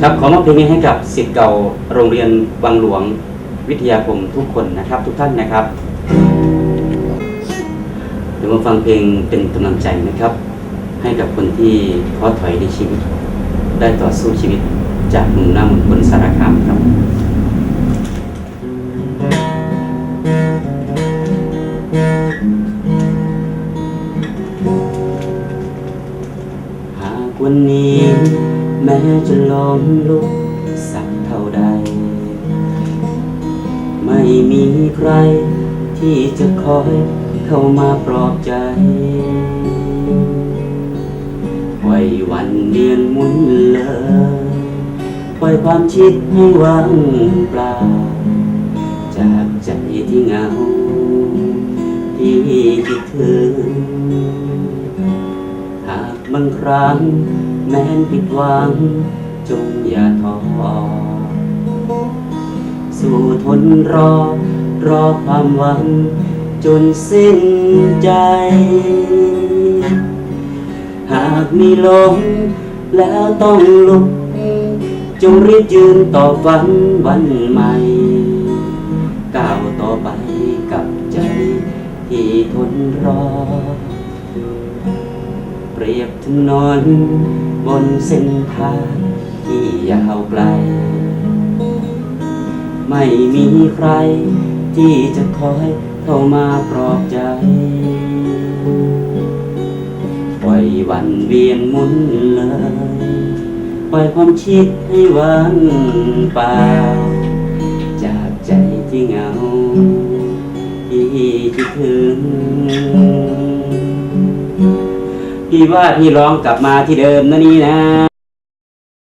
ครับขอมอบเพลงนี้ให้กับศิษย์เก่าโรงเรียนวังหลวงวิทยาคมทุกคนนะครับ ทุกท่านนะครับเดี๋ยวมาฟังเพลงเป็นกำลังใจนะครับ ให้กับคนที่ท้อถอยในชีวิต ได้ต่อสู้ชีวิตจากหนุ่มหน้าเมืองคนสารคามครับหากวันนี้ แม้จะล้มลุกสักเท่าใด ไม่มีใครที่จะคอยเข้ามาปลอบใจปล่อยวันเวียนหมุนเลยปล่อยความคิดให้ว่างเปล่า จากใจที่เหงาที่คิดถึงหากบางครั้ง แม้นผิดหวัง จงอย่าท้อสู้ทนรอ รอความหวัง จนสิ้นใจ หากมีลมแล้วต้องลุก จงรีบยืนต่อฝันวันใหม่ก้าวต่อไปกับใจที่ทนรอ ปรียบถนนบนเส้นทางที่ยาวไกล ไม่มีใครที่จะคอยเข้ามาปลอบใจปล่อยวันเวียนหมุนเลยปล่อยความคิดให้ว่างเปล่าจากใจที่เหงาที่คิดถึง พี่ว่าพี่ร้องกลับมาที่เดิมนะนี่นะ